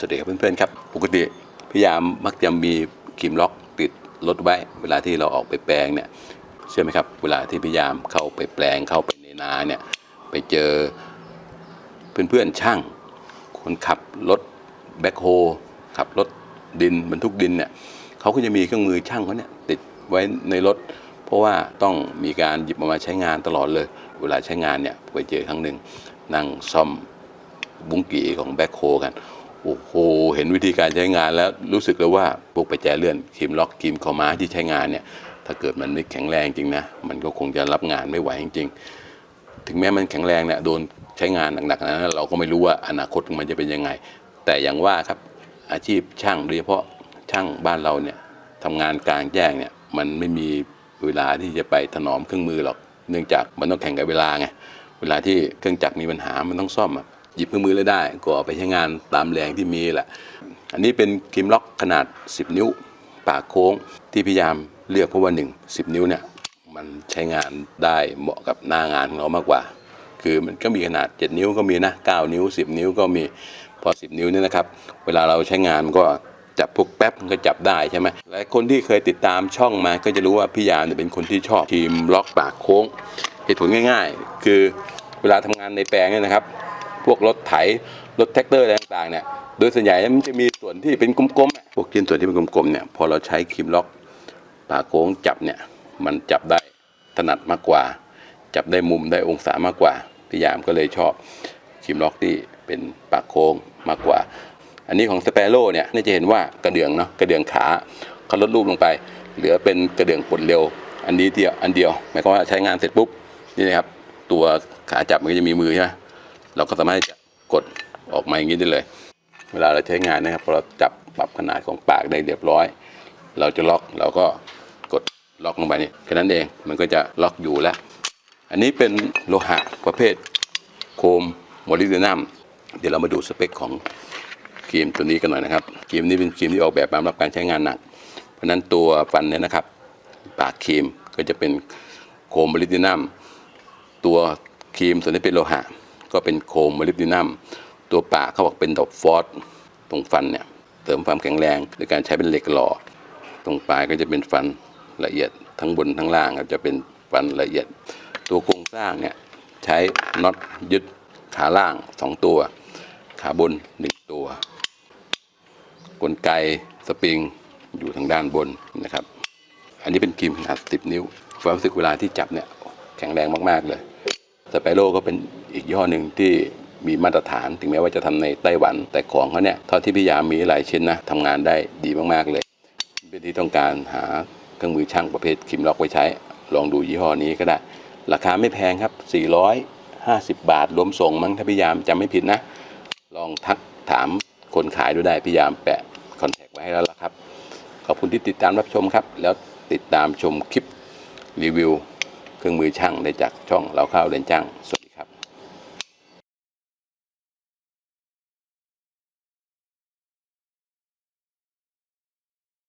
สวัสดีครับเพื่อนๆครับ ปกติพยายามมักจะมีครีมล็อกติดรถไว้ เวลาที่เราออกไปแปลงเนี่ยเชื่อไหมครับ เวลาที่พยายามเข้าไปแปลงเข้าไปในนาเนี่ยไปเจอเพื่อนๆช่าง คนขับรถแบ็คโฮขับรถดินบรรทุกดินเนี่ยเขาก็จะมีเครื่องมือช่างเขาเนี่ยติดไว้ในรถ เพราะว่าต้องมีการหยิบมามาใช้งานตลอดเลย เวลาใช้งานเนี่ยไปเจอครั้งหนึ่งนั่งซ่อมบุ้งกีของแบ็คโฮกัน โอ้โห เห็นวิธีการใช้งานแล้วรู้สึกเลยว่าพวกปแจเลื่อนคีมล็อกคีมคอม้าที่ใช้งานเนี่ย ถ้าเกิดมันไม่แข็งแรงจริงนะ มันก็คงจะรับงานไม่ไหวจริงๆ ถึงแม้มันแข็งแรงเนี่ยโดนใช้งานหนักๆนะเราก็ไม่รู้ว่าอนาคตมันจะเป็นยังไง แต่อย่างว่าครับอาชีพช่างโดยเฉพาะช่างบ้านเราเนี่ยทำงานกลางแจ้งเนี่ยมันไม่มีเวลาที่จะไปถนอมเครื่องมือหรอก เนื่องจากมันต้องแข่งกับเวลาไงเวลาที่เครื่องจักรมีปัญหามันต้องซ่อมอะ หยิบเครื่องมือแล้วได้ ก็เอาไปใช้งานตามแรงที่มีแหละ อันนี้เป็นครีมล็อกขนาด 10 นิ้ว ปากโค้งที่พยายามเลือกเพราะว่าหนึ่ง10 นิ้วเนี่ยมันใช้งานได้เหมาะกับหน้างานของเรามากกว่า คือมันก็มีขนาด 7 นิ้วก็มีนะ 9 นิ้ว 10 นิ้วก็มีพอ 10 นิ้วเนี่ยนะครับ เวลาเราใช้งานมันก็จับพวกแป๊บมันก็จับได้ใช่ไหมหลายคนที่เคยติดตามช่องมาก็จะรู้ว่าพี่ยามเนี่ยเป็นคนที่ชอบครีมล็อกปากโค้งเหตุผลง่าย ๆ คือเวลาทำงานในแปลงเนี่ยนะครับ พวกรถไถรถแท็กเตอร์อะไรต่างๆเนี่ยโดยส่วนใหญ่มันจะมีส่วนที่เป็นกลมๆพวกชิ้นส่วนที่เป็นกลมๆเนี่ยพอเราใช้ครีมล็อกปากโค้งจับเนี่ยมันจับได้ถนัดมากกว่า จับได้มุมได้องศามากกว่าพี่ยามก็เลยชอบครีมล็อกที่เป็นปากโค้งมากกว่า อันนี้ของสเปโร่เนี่ยน่าจะเห็นว่ากระเดื่องเนาะกระเดื่องขาเขาลดรูปลงไป เหลือเป็นกระเดื่องปลดเร็ว อันนี้เดียวอันเดียวหมายความว่าใช้งานเสร็จปุ๊บนี่นะครับตัวขาจับมันก็จะมีมือใช่ไหม เราก็สามารถจะกดออกมาอย่างนี้ได้เลย เวลาเราใช้งานนะครับพอเราจับปรับขนาดของปากได้เรียบร้อย เราจะล็อกเราก็กดล็อกลงไปนี่แค่นั้นเองมันก็จะล็อกอยู่แล้ว อันนี้เป็นโลหะประเภทโครมโมลิเดนัมเดี๋ยวเรามาดูสเปคของครีมตัวนี้กันหน่อยนะครับครีมนี้เป็นครีมที่ออกแบบมาสำหรับการใช้งานหนัก เพราะนั้นตัวฟันเนี่ยนะครับ ปากครีมก็จะเป็นโครมโมลิเดนัมตัวครีมส่วนนี้เป็นโลหะ ก็เป็นโครมโมลิบดินัมตัวปากเขาบอกเป็นดอกฟอสตรงฟันเนี่ยเสริมความแข็งแรงโดยการใช้เป็นเหล็กหล่อตรงปลายก็จะเป็นฟันละเอียดทั้งบนทั้งล่างครับจะเป็นฟันละเอียด ตัวโครงสร้างเนี่ยใช้น็อตยึดขาล่างสองตัว ขาบนหนึ่งตัว กลไกสปริงอยู่ทางด้านบนนะครับ อันนี้เป็นครีมขนาด 10 นิ้วความรู้สึกเวลาที่จับเนี่ยแข็งแรงมาก ๆ เลยสไปโร่ก็เป็น อีกย่ห้อหนึ่งที่มีมาตรฐาน ถึงแม้ว่าจะทำในไต้หวัน แต่ของเขาเนี่ยเท่าที่พี่ยามมีหลายชิ้นนะทำงานได้ดีมากๆเลยเป็นที่ต้องการหาเครื่องมือช่างประเภทครีมล็อกไว้ใช้ ลองดูยี่ห้อนี้ก็ได้ ราคาไม่แพงครับ 450 บาทรวมส่งมั้งถ้าพี่ยามจำไม่ผิดนะ ลองทักถามคนขายดูได้พี่ยามแปะคอนแทคไว้ให้แล้วละครับ ขอบคุณที่ติดตามรับชมครับ แล้วติดตามชมคลิปรีวิว เครื่องมือช่างได้จากช่องเราเข้าเรียนช่าง